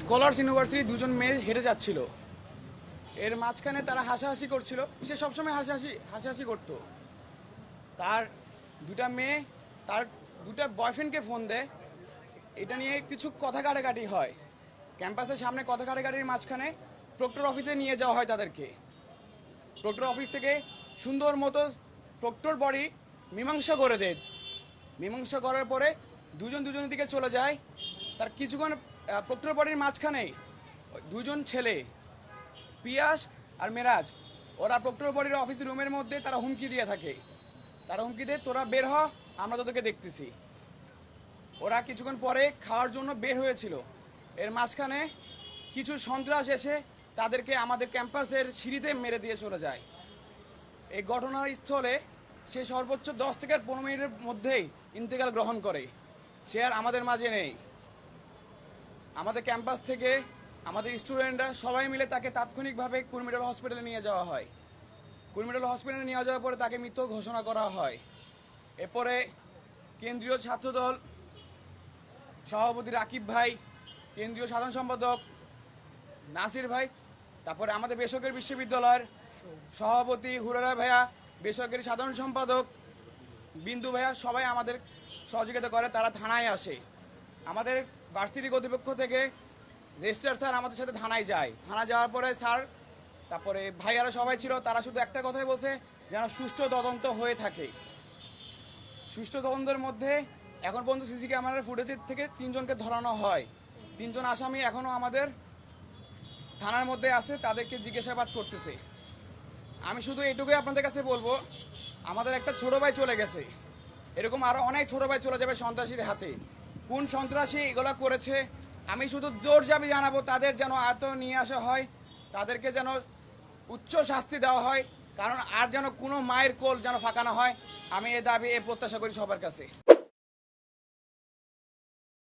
Scholars university দুজন মেয়ে হেঁটে যাচ্ছিল। এর মাঝখানে তারা হাসাহাসি করছিল। সে সবসময় হাসাহাসি হাসাহাসি করতো। তার দুটা মেয়ে, তার দুটা বয়ফ্রেন্ডকে ফোন দেয়। এটা নিয়ে কিছু কথা কাটাকাটি হয়। ক্যাম্পাসের সামনে কথা কাটাকাটির মাঝখানে প্রক্টর অফিসে নিয়ে যাওয়া হয় তাদেরকে। প্রক্টর অফিস থেকে সুন্দর মতো প্রক্টর বডি মীমাংসা করে দেয়। মীমাংসা করার পরে দুজন দুজনের দিকে চলে যায়। তার কিছুক্ষণ আহ, প্রক্টর বডির মাঝখানে দুজন ছেলে পিয়াস আর মেরাজ। ওরা প্রক্টর বডির অফিস রুমের মধ্যে তারা হুমকি দিয়ে থাকে। তারা হুমকি দিয়ে তোরা বের হ আমরা তোদেরকে দেখতেছি। ওরা কিছুক্ষণ পরে খাওয়ার জন্য বের হয়েছিল। এর মাঝখানে কিছু সন্ত্রাস এসে তাদেরকে আমাদের ক্যাম্পাসের সিঁড়িতে মেরে দিয়ে চলে যায়। এই ঘটনার স্থলে সে সর্বোচ্চ দশ থেকে পনেরো মিনিটের মধ্যেই ইন্তেকাল গ্রহণ করে। সে আর আমাদের মাঝে নেই। আমাদের ক্যাম্পাস থেকে আমাদের স্টুডেন্টরা সবাই মিলে তাকে তাৎক্ষণিকভাবে কুর্মিডল হসপিটালে নিয়ে যাওয়া হয়। কুর্মিডল হসপিটালে নিয়ে যাওয়ার পরে তাকে মৃত ঘোষণা করা হয়। এরপরে কেন্দ্রীয় ছাত্রদল সভাপতি রাকিব ভাই, কেন্দ্রীয় সাধারণ সম্পাদক নাসির ভাই, তারপরে আমাদের বেসরকারি বিশ্ববিদ্যালয়ের সভাপতি হুরারা ভাইয়া, বেসরকারি সাধারণ সম্পাদক বিন্দু ভাইয়া সবাই আমাদের সহযোগিতা করে, তারা থানায় আসে। আমাদের ভার্সিটি কর্তৃপক্ষ থেকে রেজিস্ট্রার স্যার আমাদের সাথে থানায় যায়। থানা যাওয়ার পরে স্যার, তারপরে ভাইয়ারা সবাই ছিল, তারা শুধু একটা কথাই বলছে, যেন সুষ্ঠু তদন্ত হয়ে থাকে। সুষ্ঠু তদন্তের মধ্যে এখন পর্যন্ত সিসি ক্যামেরার ফুটেজের থেকে তিনজনকে ধরানো হয়। তিনজন আসামি এখনও আমাদের থানার মধ্যে আছে, তাদেরকে জিজ্ঞাসাবাদ করতেছে। আমি শুধু এটুকুই আপনাদের কাছে বলব, আমাদের একটা ছোট ভাই চলে গেছে। এরকম আরও অনেক ছোট ভাই চলে যাবে সন্ত্রাসীর হাতে। কোন সন্ত্রাসী এগুলো করেছে? আমি শুধু জোর যাবি জানাব, তাদের যেন এত নিয়ে আসা হয়, তাদেরকে যেন উচ্চ শাস্তি দেওয়া হয়, কারণ আর যেন কোনো মায়ের কোল যেন ফাঁকানো হয়, আমি এ দাবি, এ প্রত্যাশা করি সবার কাছে।